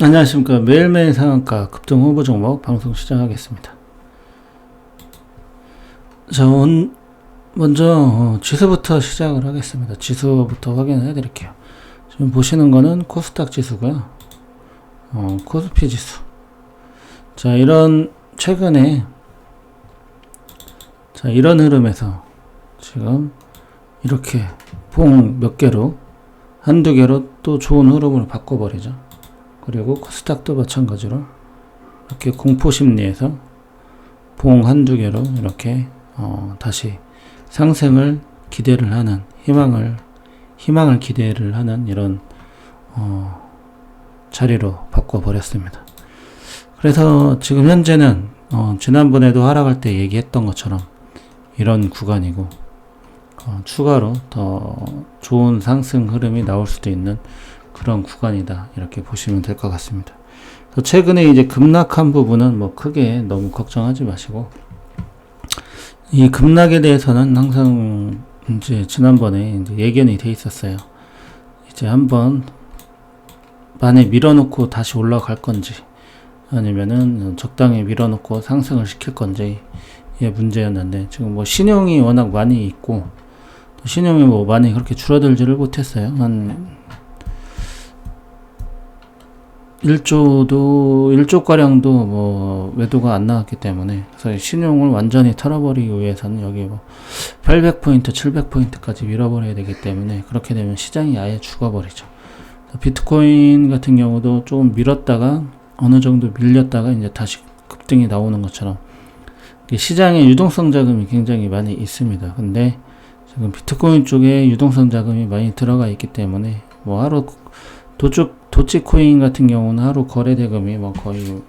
안녕하십니까. 매일매일 상한가 급등 후보 종목 방송 시작하겠습니다. 자, 온, 먼저 어, 지수부터 시작을 하겠습니다. 지수부터 확인해 드릴게요. 지금 보시는 거는 코스닥 지수고요. 어, 코스피 지수. 자, 이런 최근에 자, 이런 흐름에서 지금 이렇게 봉 몇 개로 한두 개로 또 좋은 흐름으로 바꿔버리죠. 그리고 코스닥도 마찬가지로 이렇게 공포 심리에서 봉 한두 개로 이렇게 어, 다시 상승을 기대를 하는 희망을 희망을 기대를 하는 이런 어, 자리로 바꿔 버렸습니다. 그래서 지금 현재는 어, 지난번에도 하락할 때 얘기했던 것처럼 이런 구간이고 어, 추가로 더 좋은 상승 흐름이 나올 수도 있는 그런 구간이다 이렇게 보시면 될 것 같습니다. 최근에 이제 급락한 부분은 뭐 크게 너무 걱정하지 마시고 이 급락에 대해서는 항상 이제 지난번에 이제 예견이 돼 있었어요. 이제 한번 만에 밀어놓고 다시 올라갈 건지 아니면은 적당히 밀어놓고 상승을 시킬 건지 의 문제였는데 지금 뭐 신용이 워낙 많이 있고 또 신용이 뭐 많이 그렇게 줄어들지를 못했어요. 한 1조도 1조 가량도 뭐 매도가 안 나왔기 때문에 그래서 신용을 완전히 털어버리기 위해서는 여기 뭐 800포인트, 700포인트까지 밀어버려야 되기 때문에 그렇게 되면 시장이 아예 죽어버리죠. 비트코인 같은 경우도 조금 밀었다가 어느 정도 밀렸다가 이제 다시 급등이 나오는 것처럼 시장에 유동성 자금이 굉장히 많이 있습니다. 근데 지금 비트코인 쪽에 유동성 자금이 많이 들어가 있기 때문에 뭐 하루 도쪽 도치코인 같은 경우는 하루 거래 대금이 뭐 거의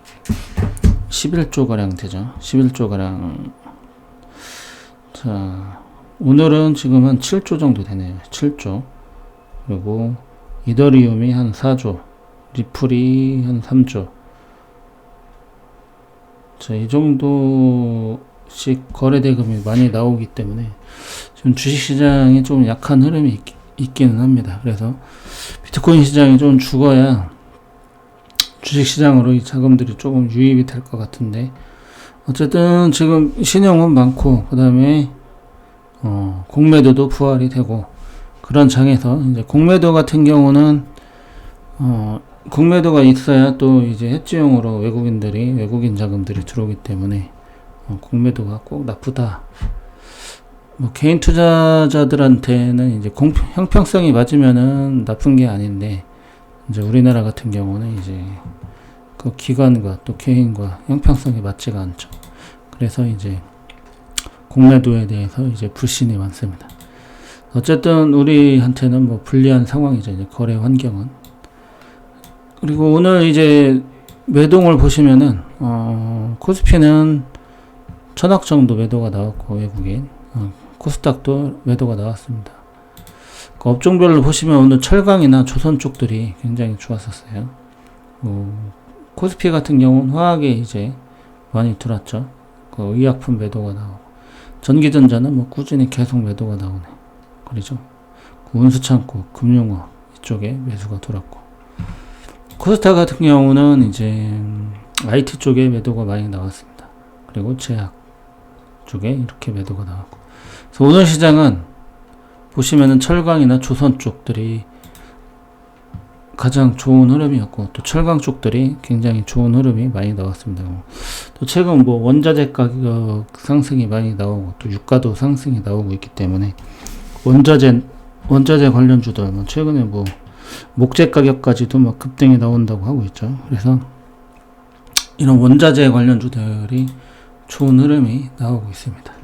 11조 가량 되죠. 11조 가량. 자, 오늘은 지금 한 7조 정도 되네요. 7조. 그리고 이더리움이 한 4조, 리플이 한 3조. 자, 이 정도씩 거래 대금이 많이 나오기 때문에 지금 주식 시장이 좀 약한 흐름이 있, 있기는 합니다. 그래서 비트코인 시장이 좀 죽어야 주식 시장으로 이 자금들이 조금 유입이 될 것 같은데 어쨌든 지금 신용은 많고 그 다음에 어, 공매도도 부활이 되고 그런 장에서 이제 공매도 같은 경우는 어, 공매도가 있어야 또 이제 해지용으로 외국인들이 외국인 자금들이 들어오기 때문에 어, 공매도가 꼭 나쁘다 뭐 개인 투자자들한테는 이제 공평, 형평성이 맞으면은 나쁜 게 아닌데 이제 우리나라 같은 경우는 이제 그 기관과 또 개인과 형평성이 맞지가 않죠. 그래서 이제 공매도에 대해서 이제 불신이 많습니다. 어쨌든 우리한테는 뭐 불리한 상황이죠. 이제 거래 환경은. 그리고 오늘 이제 매동을 보시면은 어 코스피는 천억 정도 매도가 나왔고 외국인 어, 코스닥도 매도가 나왔습니다. 그 업종별로 보시면 오늘 철강이나 조선 쪽들이 굉장히 좋았었어요. 뭐 코스피 같은 경우는 화학에 이제 많이 들었죠. 그 의약품 매도가 나오고 전기전자는 뭐 꾸준히 계속 매도가 나오네. 그러죠. 그 운수창고, 금융업 이쪽에 매수가 돌았고 코스닥 같은 경우는 이제 IT 쪽에 매도가 많이 나왔습니다. 그리고 제약 쪽에 이렇게 매도가 나왔고 오늘 시장은 보시면은 철강이나 조선 쪽들이 가장 좋은 흐름이었고 또 철강 쪽들이 굉장히 좋은 흐름이 많이 나왔습니다. 또 최근 뭐 원자재 가격 상승이 많이 나오고 또 유가도 상승이 나오고 있기 때문에 원자재 원자재 관련주들 뭐 최근에 뭐 목재 가격까지도 막 급등이 나온다고 하고 있죠. 그래서 이런 원자재 관련주들이 좋은 흐름이 나오고 있습니다.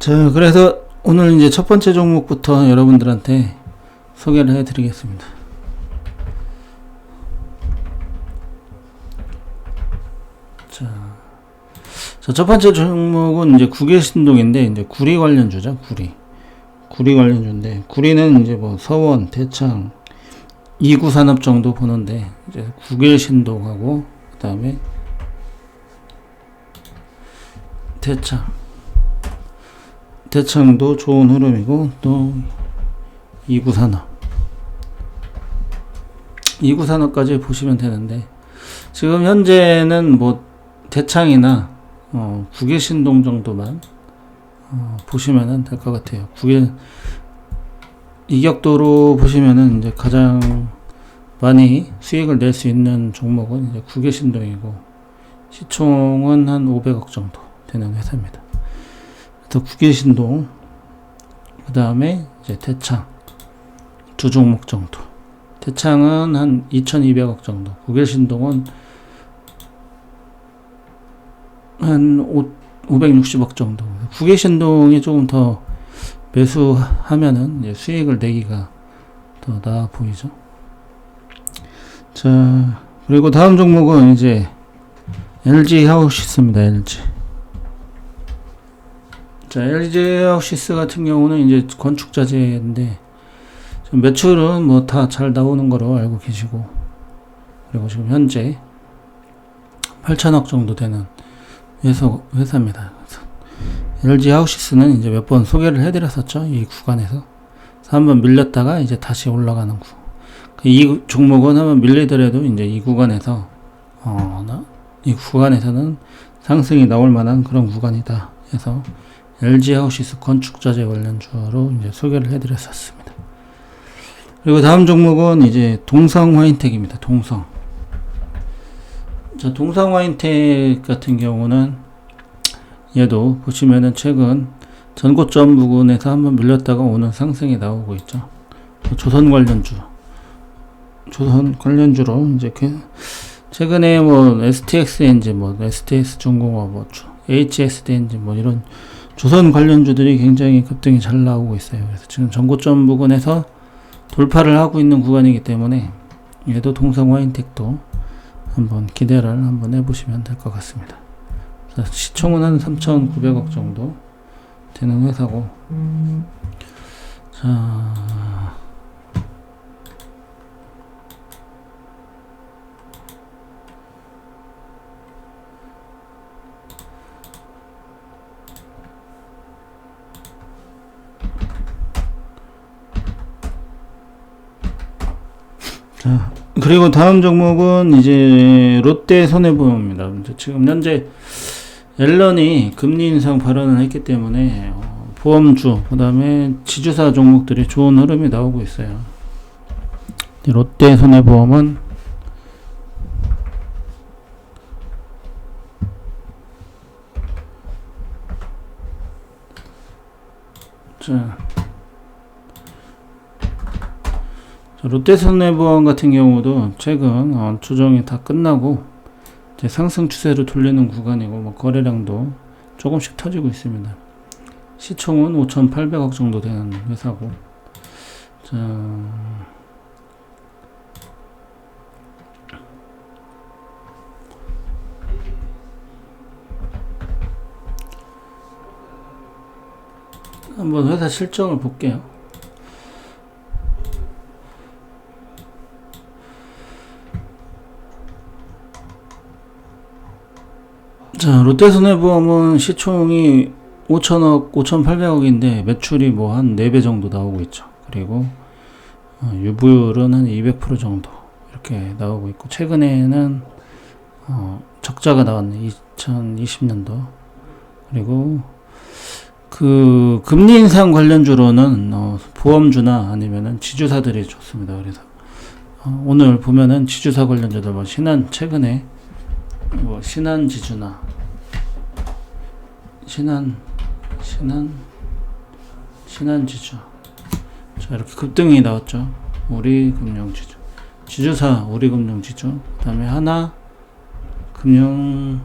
자, 그래서 오늘 이제 첫 번째 종목부터 여러분들한테 소개를 해 드리겠습니다. 자, 자, 첫 번째 종목은 이제 구계신동인데, 이제 구리 관련주죠, 구리. 구리 관련주인데, 구리는 이제 뭐 서원, 대창, 이구 산업 정도 보는데, 이제 구계신동하고, 그 다음에 대창. 대창도 좋은 흐름이고 또 이구 산업 2구 산업까지 보시면 되는데 지금 현재는 뭐 대창이나 어, 국외신동 정도만 어, 보시면은 될것 같아요. 국외 이격도로 보시면은 이제 가장 많이 수익을 낼 수 있는 종목은 이제 국외신동이고 시총은 한 500억 정도 되는 회사입니다. 국외신동 그 다음에 이제 대창 두 종목 정도. 대창은 한 2,200억 정도. 국외신동은 한 5, 560억 정도. 국외신동이 조금 더 매수하면은 수익을 내기가 더 나아 보이죠. 자, 그리고 다음 종목은 이제 LG 하우시스입니다. LG. 자, LG 하우시스 같은 경우는 이제 건축 자재인데 매출은 뭐 다 잘 나오는 거로 알고 계시고 그리고 지금 현재 8천억 정도 되는 회사, 회사입니다. LG 하우시스는 이제 몇 번 소개를 해드렸었죠. 이 구간에서. 한번 밀렸다가 이제 다시 올라가는 구. 그이 종목은 한번 밀리더라도 이제 이 구간에서 어, 나- 이 구간에서는 상승이 나올 만한 그런 구간이다. 해서 LG 하우시스 건축자재 관련주로 이제 소개를 해드렸었습니다. 그리고 다음 종목은 이제 동성 화인텍입니다. 동성. 자, 동성 화인텍 같은 경우는 얘도 보시면은 최근 전고점 부근에서 한번 밀렸다가 오는 상승이 나오고 있죠. 조선 관련주. 조선 관련주로 이제 그 최근에 뭐 STX 엔진, 뭐 STS 중공업, 뭐 주- HSD 엔진 뭐 이런 조선 관련주들이 굉장히 급등이 잘 나오고 있어요. 그래서 지금 전고점 부근에서 돌파를 하고 있는 구간이기 때문에 얘도 동성 화 인텍도 한번 기대를 한번 해보시면 될 것 같습니다. 시총은 한 3,900억 정도 되는 회사고 자 자, 그리고 다음 종목은 이제 롯데 손해보험입니다. 지금 현재 앨런이 금리 인상 발언을 했기 때문에 어, 보험주, 그 다음에 지주사 종목들이 좋은 흐름이 나오고 있어요. 이 롯데 손해보험은 자, 자, 롯데손해보험 같은 경우도 최근 어, 조정이 다 끝나고 이제 상승 추세로 돌리는 구간이고 뭐 거래량도 조금씩 터지고 있습니다. 시총은 5,800억 정도 되는 회사고 자, 한번 회사 실적을 볼게요. 자, 롯데손해보험은 시총이 5천억, 5,800억인데 매출이 뭐 한 4배 정도 나오고 있죠. 그리고 어, 유보율은 한 200% 정도 이렇게 나오고 있고 최근에는 어, 적자가 나왔네. 2020년도. 그리고 그 금리 인상 관련주로는 어, 보험주나 아니면은 지주사들이 좋습니다. 그래서 어, 오늘 보면은 지주사 관련주들 뭐 신한 최근에 뭐 신한 지주나 신한 신한 신한 지주. 자 이렇게 급등이 나왔죠. 우리 금융 지주. 지주사 우리 금융 지주. 그 다음에 하나 금융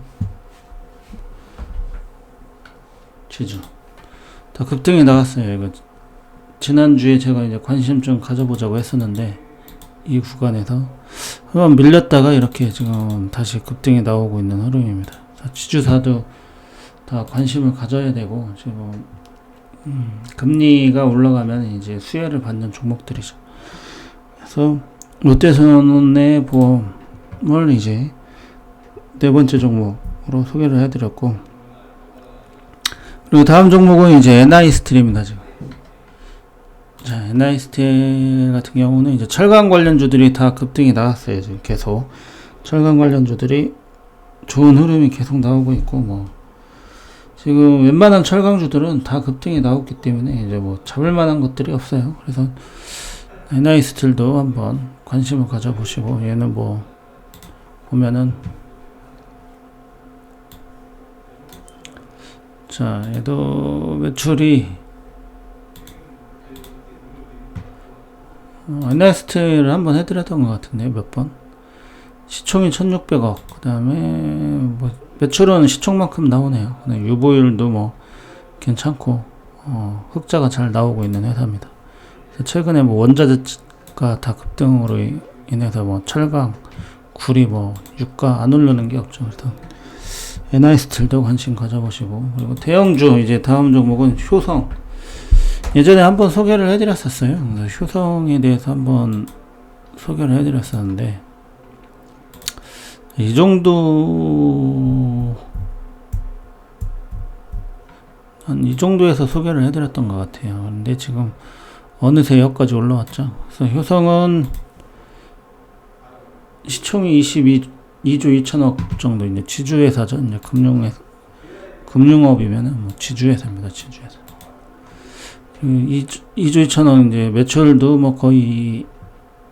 지주. 다 급등이 나왔어요 이거. 지난주에 제가 이제 관심 좀 가져보자고 했었는데 이 구간에서 한번 밀렸다가 이렇게 지금 다시 급등이 나오고 있는 흐름입니다. 자, 지주사도 다 관심을 가져야 되고 지금 음, 금리가 올라가면 이제 수혜를 받는 종목들이죠. 그래서 롯데손해 보험을 이제 네 번째 종목으로 소개를 해드렸고 그리고 다음 종목은 이제 NI 스트림입니다. 지금 자, NIST 같은 경우는 이제 철강 관련주들이 다 급등이 나왔어요. 지금 계속 철강 관련주들이 좋은 흐름이 계속 나오고 있고 뭐 지금 웬만한 철강주들은 다 급등이 나왔기 때문에 이제 뭐 잡을 만한 것들이 없어요. 그래서 NIST도 한번 관심을 가져보시고 얘는 뭐 보면은 자 얘도 매출이 어, NIST를 한번 해드렸던 것 같은데 몇 번? 시총이 1600억 그 다음에 뭐 매출은 시총만큼 나오네요. 유보율도 뭐 괜찮고 어, 흑자가 잘 나오고 있는 회사입니다. 최근에 뭐 원자재가 다 급등으로 이- 인해서 뭐 철강, 구리 뭐 유가 안 오르는 게 없죠 그래서 NIST도 관심 가져보시고. 그리고 대형주 이제 다음 종목은 효성. 예전에 한번 소개를 해드렸었어요. 효성에 대해서 한번 소개를 해드렸었는데 이 정도 한 이 정도에서 소개를 해드렸던 것 같아요. 근데 지금 어느새 여기까지 올라왔죠. 그래서 효성은 시총이 22, 2조 2천억 정도인데 지주회사죠. 이제 금융회 금융업이면은 뭐 지주회사입니다. 지주회사. 2, 2조 2천억 이제 매출도 뭐 거의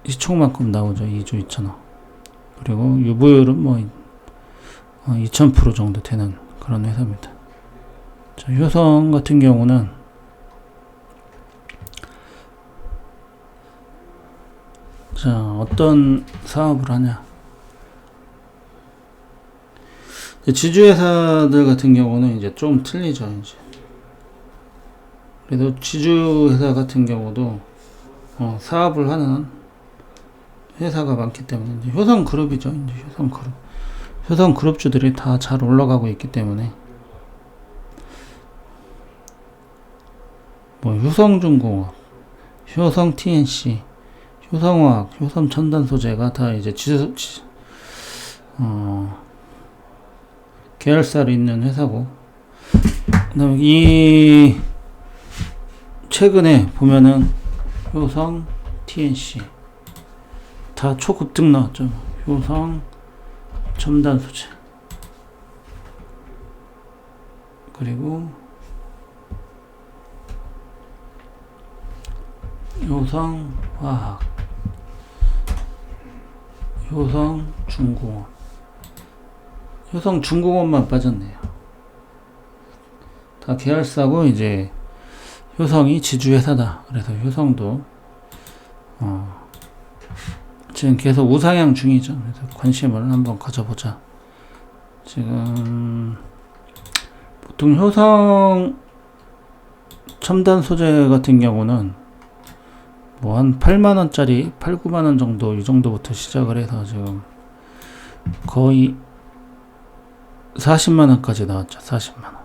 시총만큼 나오죠. 2조 2천억. 그리고 유보율은 뭐 어, 2000% 정도 되는 그런 회사입니다. 자, 효성 같은 경우는 자, 어떤 사업을 하냐? 지주회사들 같은 경우는 이제 좀 틀리죠, 이제. 그래도 지주회사 같은 경우도 어, 사업을 하는 회사가 많기 때문에 이제 효성 그룹이죠. 이제 효성 그룹. 효성 그룹주들이 다 잘 올라가고 있기 때문에 뭐 효성중공업, 효성 TNC, 효성화학, 효성 첨단 소재가 다 이제 지, 지, 어, 계열사로 있는 회사고 그다음에 이 최근에 보면은 효성 TNC 다 초급등 나왔죠. 효성 첨단 소재. 그리고 효성 화학. 효성 중공업. 효성 중공업만 빠졌네요. 다 계열사고 이제 효성이 지주회사다. 그래서 효성도 어 지금 계속 우상향 중이죠. 그래서 관심을 한번 가져보자. 지금 보통 효성 첨단 소재 같은 경우는 뭐 한 8만 원짜리, 8, 9만 원 정도 이 정도부터 시작을 해서 지금 거의 40만 원까지 나왔죠. 40만 원.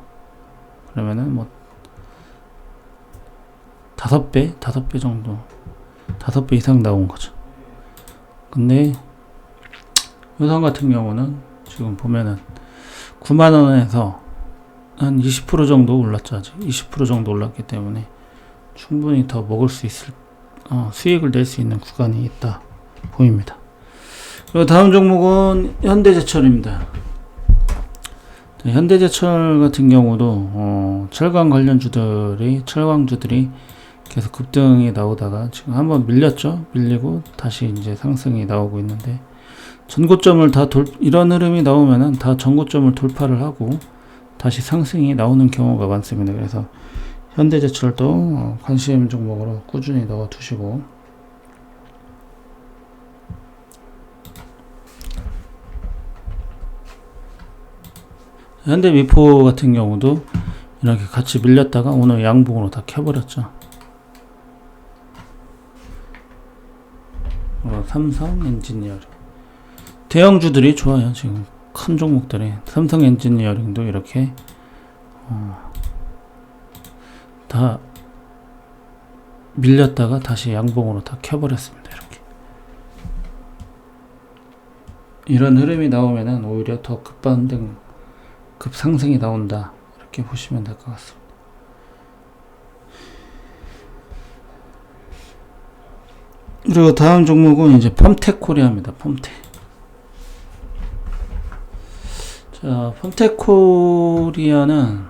그러면은 뭐 다섯 배, 다섯 배 정도, 다섯 배 이상 나온 거죠. 근데 효성 같은 경우는 지금 보면은 9만 원에서 한 20% 정도 올랐죠. 아직 20% 정도 올랐기 때문에 충분히 더 먹을 수 있을 어, 수익을 낼 수 있는 구간이 있다 보입니다. 그리고 다음 종목은 현대제철입니다. 네, 현대제철 같은 경우도 어, 철강 관련주들이 철강주들이 계속 급등이 나오다가 지금 한번 밀렸죠. 밀리고 다시 이제 상승이 나오고 있는데 전고점을 다 돌, 이런 흐름이 나오면은 다 전고점을 돌파를 하고 다시 상승이 나오는 경우가 많습니다. 그래서 현대제철도 어, 관심 종목으로 꾸준히 넣어 두시고 현대미포 같은 경우도 이렇게 같이 밀렸다가 오늘 양봉으로 다 켜버렸죠. 어, 삼성 엔지니어링. 대형주들이 좋아요 지금. 큰 종목들이. 삼성 엔지니어링도 이렇게 어, 다 밀렸다가 다시 양봉으로 다 켜버렸습니다 이렇게. 이런 흐름이 나오면은 오히려 더 급반등 급상승이 나온다. 이렇게 보시면 될 것 같습니다 그리고 다음 종목은 이제 펌텍 코리아입니다. 펌텍. 자, 펌텍 코리아는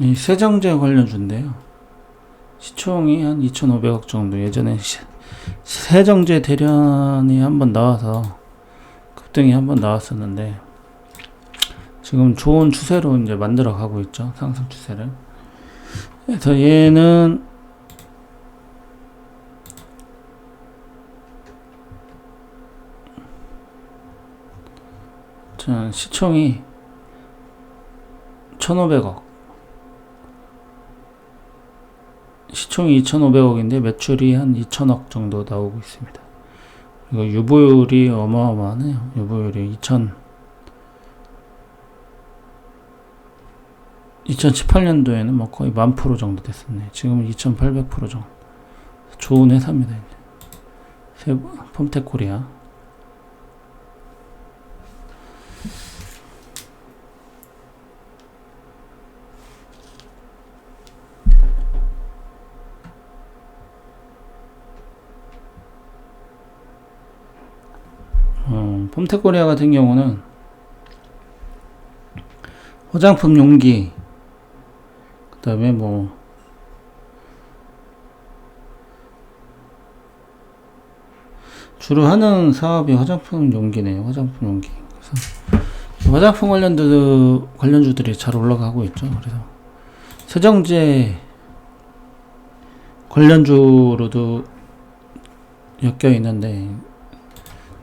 이 세정제 관련주인데요. 시총이 한 2,500억 정도. 예전에 시- 세정제 대련이 한번 나와서 급등이 한번 나왔었는데 지금 좋은 추세로 이제 만들어 가고 있죠. 상승 추세를. 그래서 얘는 자, 시총이 1,500억. 시총이 2,500억인데 매출이 한 2,000억 정도 나오고 있습니다. 그리고 유보율이 어마어마하네요. 유보율이 2,000 2018년도에는 뭐 거의 만 프로 정도 됐었네. 지금은 2,800% 정도. 좋은 회사입니다. 이제. 세, 펌텍 코리아. 어, 펌텍 코리아 같은 경우는 화장품 용기, 그 다음에 뭐, 주로 하는 사업이 화장품 용기네요. 화장품 용기. 그래서 화장품 관련주, 관련주들이 잘 올라가고 있죠. 그래서 세정제 관련주로도 엮여 있는데,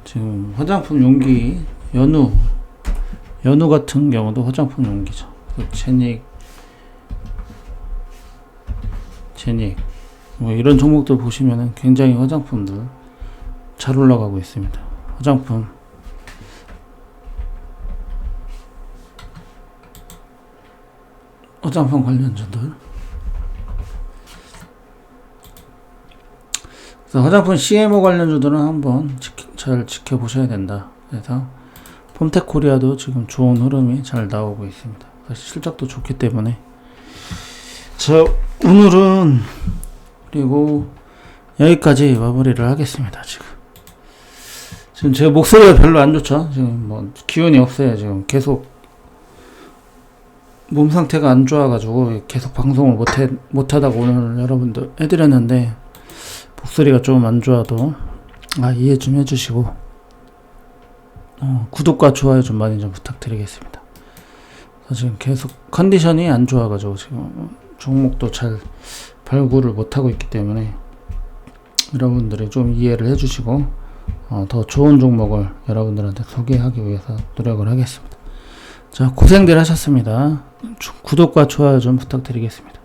지금 화장품 용기, 연우, 연우 같은 경우도 화장품 용기죠. 그 제닉, 제닉, 뭐 이런 종목들 보시면은 굉장히 화장품들 잘 올라가고 있습니다. 화장품. 화장품 관련주들. 그래서 화장품 CMO 관련주들은 한번 지키- 잘 지켜보셔야 된다. 그래서 폼텍 코리아도 지금 좋은 흐름이 잘 나오고 있습니다. 실적도 좋기 때문에. 자, 오늘은 그리고 여기까지 마무리를 하겠습니다. 지금. 지금 제 목소리가 별로 안 좋죠? 지금 뭐 기운이 없어요. 지금 계속 몸 상태가 안 좋아가지고 계속 방송을 못해, 못하다가 오늘 여러분들 해드렸는데 목소리가 좀 안 좋아도 아, 이해 좀 해주시고 어, 구독과 좋아요 좀 많이 좀 부탁드리겠습니다. 지금 계속 컨디션이 안 좋아가지고 지금 종목도 잘 발굴을 못하고 있기 때문에 여러분들이 좀 이해를 해주시고 어, 더 좋은 종목을 여러분들한테 소개하기 위해서 노력을 하겠습니다. 자 고생들 하셨습니다. 구독과 좋아요 좀 부탁드리겠습니다.